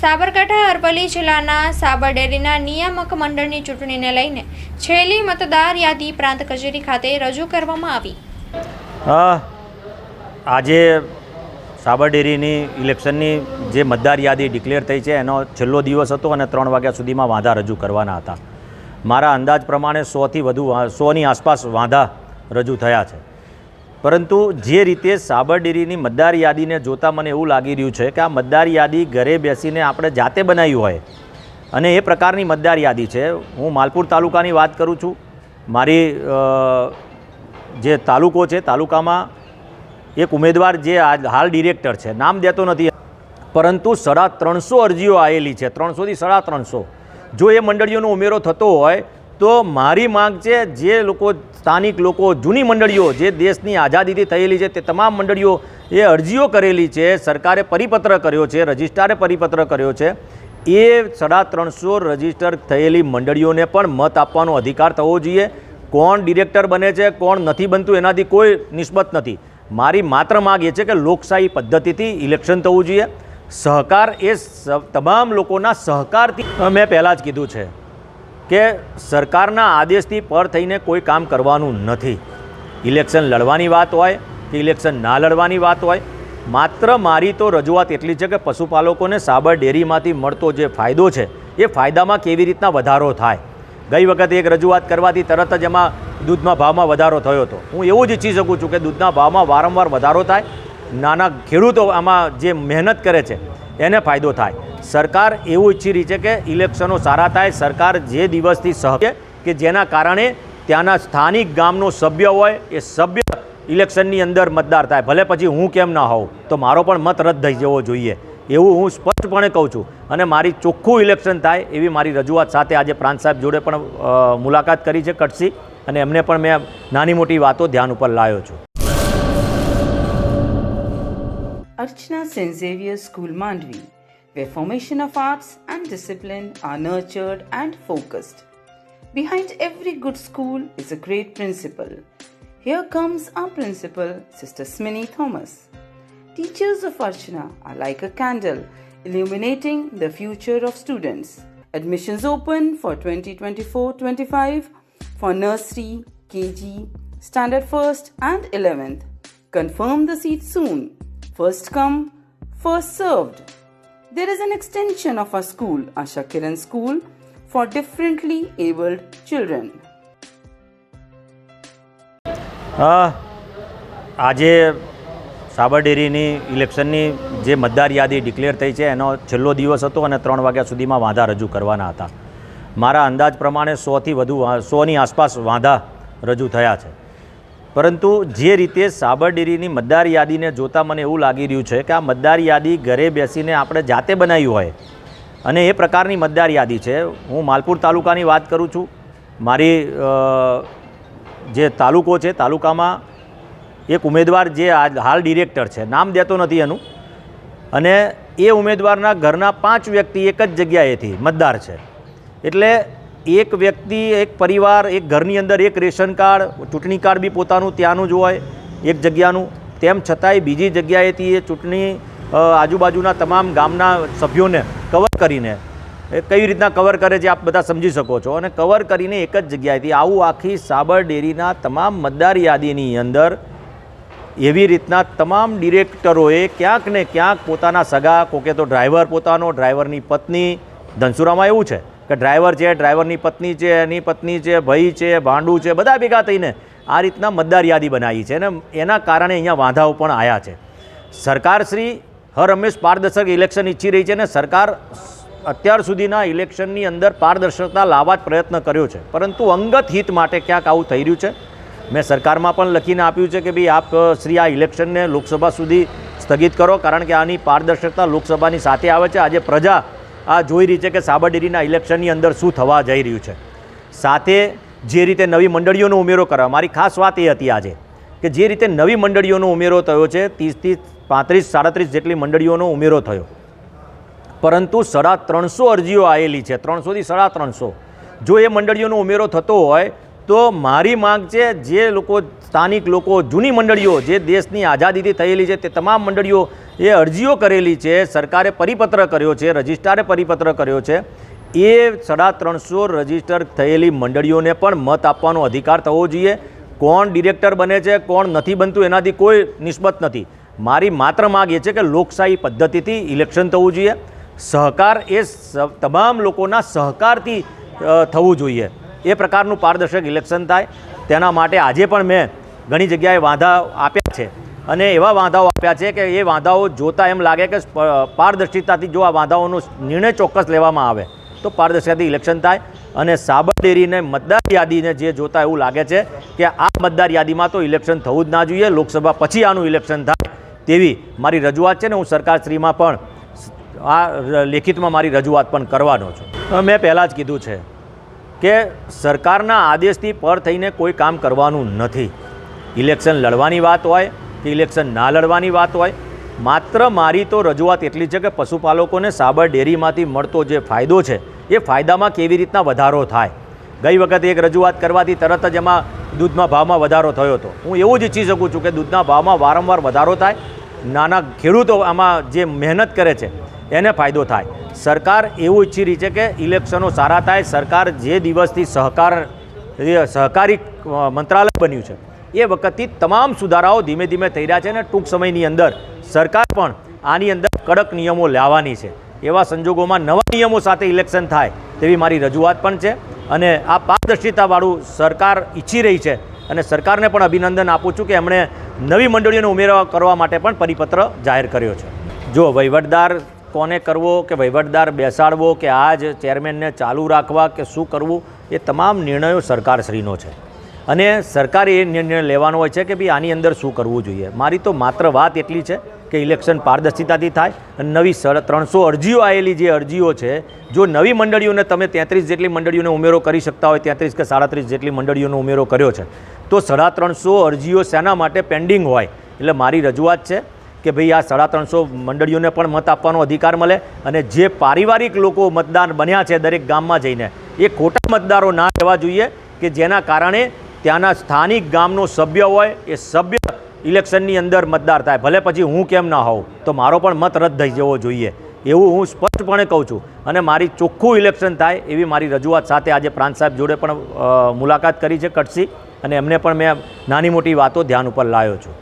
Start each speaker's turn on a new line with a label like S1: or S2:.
S1: સાબરકાંઠા અરવલ્લી જિલ્લાના સાબર ડેરીના નિયામક મંડળની ચૂંટણીને લઈને છેલ્લી મતદાર યાદી પ્રાંત કચેરી ખાતે રજૂ કરવામાં આવી.
S2: આજે સાબર ડેરીની ઇલેક્શનની જે મતદાર યાદી ડિક્લેર થઈ છે, એનો છેલ્લો દિવસ હતો અને ત્રણ વાગ્યા સુધીમાં વાંધા રજૂ કરવાના હતા. મારા અંદાજ પ્રમાણે સોથી વધુ સોની આસપાસ વાંધા રજૂ થયા છે. પરંતુ જે રીતે સાબરડીરીની મતદાર યાદીને જોતાં મને એવું લાગી રહ્યું છે કે આ મતદાર યાદી ઘરે બેસીને આપણે જાતે બનાવી હોય અને એ પ્રકારની મતદાર યાદી છે. હું માલપુર તાલુકાની વાત કરું છું. મારી જે તાલુકો છે, તાલુકામાં એક ઉમેદવાર જે હાલ ડિરેક્ટર છે, નામ દેતો નથી. પરંતુ સાડા ત્રણસો અરજીઓ આવેલી છે, ત્રણસોથી સાડા ત્રણસો. જો એ મંડળીઓનો ઉમેરો થતો હોય તો મારી માંગ છે, જે લોકો, સ્થાનિક લોકો, જૂની મંડળીઓ, જે દેશની આઝાદીથી થયેલી છે, તે તમામ મંડળીઓ એ અરજીઓ કરેલી છે, સરકારે પરિપત્ર કર્યો છે, રજિસ્ટ્રારે પરિપત્ર કર્યો છે. એ સાડા ત્રણસો રજિસ્ટર થયેલી મંડળીઓને પણ મત આપવાનો અધિકાર થવો જોઈએ. કોણ ડિરેક્ટર બને છે, કોણ નથી બનતું, એનાથી કોઈ નિસ્બત નથી. મારી માત્ર માગ એ છે કે લોકશાહી પદ્ધતિથી ઇલેક્શન થવું જોઈએ. સહકાર એ તમામ લોકોના સહકારથી. મેં પહેલાં જ કીધું છે. કે સરકારના આદેશથી પર થઈને કોઈ કામ કરવાનું નથી. ઇલેક્શન લડવાની વાત હોય કે ઇલેક્શન ના લડવાની વાત હોય, માત્ર મારી તો રજૂઆત એટલી છે કે પશુપાલકોને સાબર ડેરીમાંથી મળતો જે ફાયદો છે, એ ફાયદામાં કેવી રીતના વધારો થાય. ગઈ વખતે એક રજૂઆત કરવાથી તરત જ એમાં દૂધના ભાવમાં વધારો થયો હતો. હું એવું જ ઈચ્છી શકું છું કે દૂધના ભાવમાં વારંવાર વધારો થાય નાના ખેડૂતો આમાં જે મહેનત કરે છે, એને ફાયદો થાય. સરકાર એવું ઈચ્છી રહી છે કે ઇલેક્શનો સારા થાય. સરકાર જે દિવસથી સહ કે જેના કારણે ત્યાંના સ્થાનિક ગામનો સભ્ય હોય, એ સભ્ય ઇલેક્શનની અંદર મતદાર થાય. ભલે પછી હું કેમ ના હોઉં, તો મારો પણ મત રદ થઈ જવો જોઈએ. એવું હું સ્પષ્ટપણે કહું છું. અને મારી ચોખ્ખું ઇલેક્શન થાય એવી મારી રજૂઆત સાથે આજે પ્રાંત સાહેબ જોડે પણ મુલાકાત કરી છે કટસી. અને એમને પણ મેં નાની મોટી વાતો ધ્યાન ઉપર લાવ્યો છું.
S3: Archana St. Xavier School Mandvi, where formation of arts and discipline are nurtured and focused. Behind every good school is a great principal. Here comes our principal, Sister Smini Thomas. Teachers of Archana are like a candle illuminating the future of students. Admissions open for 2024-25 for nursery, KG, standard 1st and 11th. Confirm the seat soon. First come, first served. There is an extension of our school, Asha Kiran School, for differently abled children.
S2: આજે સાબર ડેરીની ઇલેક્શનની જે મતદાર યાદી declare થઈ છે એનો છેલ્લો દિવસ હતો અને ત્રણ વાગ્યા સુધીમાં વાંધા રજૂ કરવાના હતા મારા અંદાજ પ્રમાણે સોથી વધુ સોની આસપાસ વાંધા રજૂ થયા છે પરંતુ જે રીતે સાબરડેરીની મતદાર યાદીને જોતાં મને એવું લાગી રહ્યું છે કે આ મતદાર યાદી ઘરે બેસીને આપણે જાતે બનાવી હોય અને એ પ્રકારની મતદાર યાદી છે. હું માલપુર તાલુકાની વાત કરું છું. મારી જે તાલુકો છે, તાલુકામાં એક ઉમેદવાર જે હાલ ડિરેક્ટર છે, નામ દેતો નથી એનું. અને એ ઉમેદવારના ઘરના પાંચ વ્યક્તિ એક જ જગ્યાએથી મતદાર છે. એટલે એક વ્યક્તિ, એક પરિવાર, એક ઘરની અંદર એક રેશન કાર્ડ, ચૂંટણી કાર્ડ બી પોતાનું, ત્યાંનું જ હોય, એક જગ્યાનું. તેમ છતાંય બીજી જગ્યાએથી એ ચૂંટણી આજુબાજુના તમામ ગામના સભ્યોને કવર કરીને, એ કઈ રીતના કવર કરે છે આપ બધા સમજી શકો છો. અને કવર કરીને એક જ જગ્યાએથી આવું આખી સાબર ડેરીના તમામ મતદાર યાદીની અંદર એવી રીતના તમામ ડિરેક્ટરોએ ક્યાંક ને ક્યાંક પોતાના સગા, કોકે તો ડ્રાઈવર પોતાનો ડ્રાઈવરની પત્ની, ધનસુરામાં એવું છે. કે ડ્રાઈવર છે ડ્રાઈવરની પત્ની છે, એની પત્ની છે, ભાઈ છે, ભાંડું છે, બધા ભેગા થઈને આ રીતના મતદાર યાદી બનાવી છે અને એના કારણે અહીંયા વાંધાઓ પણ આવ્યા છે. સરકારશ્રી હર હંમેશ પારદર્શક ઇલેક્શન ઈચ્છી રહી છે અને સરકાર અત્યાર સુધીના ઇલેક્શનની અંદર પારદર્શકતા લાવવા જ પ્રયત્ન કર્યો છે. પરંતુ અંગત હિત માટે ક્યાંક આવું થઈ રહ્યું છે. મેં સરકારમાં પણ લખીને આપ્યું છે કે ભાઈ આપ શ્રી આ ઇલેક્શનને લોકસભા સુધી સ્થગિત કરો, કારણ કે આની પારદર્શકતા લોકસભાની સાથે આવે છે. આજે પ્રજા આ જોઈ રહી છે કે સાબરડેરીના ઇલેક્શનની અંદર શું થવા જઈ રહ્યું છે. સાથે જે રીતે નવી મંડળીઓનો ઉમેરો કરવા મારી ખાસ વાત એ હતી આજે કે જે રીતે નવી મંડળીઓનો ઉમેરો થયો છે ત્રીસથી પાંત્રીસ, સાડત્રીસ જેટલી મંડળીઓનો ઉમેરો થયો. પરંતુ સાડા ત્રણસો અરજીઓ આવેલી છે ત્રણસોથી સાડા ત્રણસો. જો એ મંડળીઓનો ઉમેરો થતો હોય, તો મારી માંગ છે જે લોકો, સ્થાનિક લોકો, જૂની મંડળીઓ, જે દેશની આઝાદીથી થયેલી છે, તે તમામ મંડળીઓ એ અરજીઓ કરેલી છે, સરકારે પરિપત્ર કર્યો છે, રજિસ્ટ્રારે પરિપત્ર કર્યો છે. એ સાડા ત્રણસો રજિસ્ટર થયેલી મંડળીઓને પણ મત આપવાનો અધિકાર થવો જોઈએ. કોણ ડિરેક્ટર બને છે, કોણ નથી બનતું, એનાથી કોઈ નિસ્બત નથી. મારી માત્ર માગ એ છે કે લોકશાહી પદ્ધતિથી ઇલેક્શન થવું જોઈએ. સહકાર એ તમામ લોકોના સહકારથી થવું જોઈએ. એ પ્રકારનું પારદર્શક ઇલેક્શન થાય. તેના માટે આજે પણ મેં ઘણી જગ્યાએ વાંધા આપ્યા છે. અને એવા વાંધાઓ આપ્યા છે કે એ વાંધાઓ જોતા એમ લાગે કે પારદર્શિતાથી જો આ વાંધાઓનો નિર્ણય ચોક્કસ લેવામાં આવે, તો પારદર્શિતાથી ઇલેક્શન થાય અને સાબર ડેરીને મતદાર યાદીને જે જોતા એવું લાગે છે કે આ મતદાર યાદીમાં તો ઇલેક્શન થવું જ ના જોઈએ, લોકસભા પછી આનું ઇલેક્શન થાય તેવી મારી રજૂઆત છે ને હું સરકારશ્રીમાં પણ આ લેખિતમાં મારી રજૂઆત પણ કરવાનો છું. મેં પહેલાં જ કીધું છે કે સરકારના આદેશથી પર થઈને કોઈ કામ કરવાનું નથી. ઇલેક્શન લડવાની વાત હોય કે ઇલેક્શન ના લડવાની વાત હોય. માત્ર મારી તો રજૂઆત એટલી છે કે પશુપાલકોને સાબર ડેરીમાંથી મળતો જે ફાયદો છે, એ ફાયદામાં કેવી રીતના વધારો થાય? ગઈ વખતે એક રજૂઆત કરવાથી તરત જ એમાં દૂધના ભાવમાં વધારો થયો હતો. હું એવું જ ઈચ્છી શકું છું કે દૂધના ભાવમાં વારંવાર વધારો થાય. નાના ખેડૂતો આમાં જે મહેનત કરે છે, એને ફાયદો થાય. સરકાર એવું ઈચ્છી રહી છે કે ઇલેક્શનો સારા થાય. સરકાર જે દિવસથી સહકાર સહકારી મંત્રાલય બન્યું છે. એ વખતથી તમામ સુધારાઓ ધીમે ધીમે થઈ રહ્યા છે અને ટૂંક સમયની અંદર સરકાર પણ આની અંદર કડક નિયમો લાવવાની છે. એવા સંજોગોમાં નવા નિયમો સાથે ઇલેક્શન થાય તેવી મારી રજૂઆત પણ છે અને આ પારદર્શિતાવાળું સરકાર ઈચ્છી રહી છે અને સરકારને પણ અભિનંદન આપું છું કે એમણે નવી મંડળીઓને ઉમેરવા કરવા માટે પણ પરિપત્ર જાહેર કર્યો છે. જો વહીવટદાર કોને કરવો કે વહીવટદાર બેસાડવો કે આ જ ચેરમેનને ચાલુ રાખવા કે શું કરવું એ તમામ નિર્ણયો સરકારશ્રીનો છે. અને સરકારે એ નિર્ણય લેવાનો હોય છે કે ભાઈ આની અંદર શું કરવું જોઈએ. મારી તો માત્ર વાત એટલી છે કે ઇલેક્શન પારદર્શિતાથી થાય અને નવી ત્રણસો અરજીઓ આવેલી જે અરજીઓ છે, જો નવી મંડળીઓને તમે તેત્રીસ જેટલી મંડળીઓને ઉમેરો કરી શકતા હોય, તેત્રીસ કે સાડત્રીસ જેટલી મંડળીઓનો ઉમેરો કર્યો છે, તો સાડા ત્રણસો અરજીઓ શેના માટે પેન્ડિંગ હોય. એટલે મારી રજૂઆત છે કે ભાઈ આ સાડા ત્રણસો મંડળીઓને પણ મત આપવાનો અધિકાર મળે અને જે પારિવારિક લોકો મતદાર બન્યા છે દરેક ગામમાં જઈને, એ ખોટા મતદારો ના રહેવા જોઈએ કે જેના કારણે ત્યાંના સ્થાનિક ગામનો સભ્ય હોય, એ સભ્ય ઇલેક્શનની અંદર મતદાર થાય. ભલે પછી હું કેમ ના હોઉં, તો મારો પણ મત રદ થઈ જવો જોઈએ. એવું હું સ્પષ્ટપણે કહું છું. અને મારી ચોખ્ખું ઇલેક્શન થાય એવી મારી રજૂઆત સાથે આજે પ્રાંત સાહેબ જોડે પણ મુલાકાત કરી છે કટસી અને એમને પણ મેં નાની મોટી વાતો ધ્યાન ઉપર લાવ્યો છું.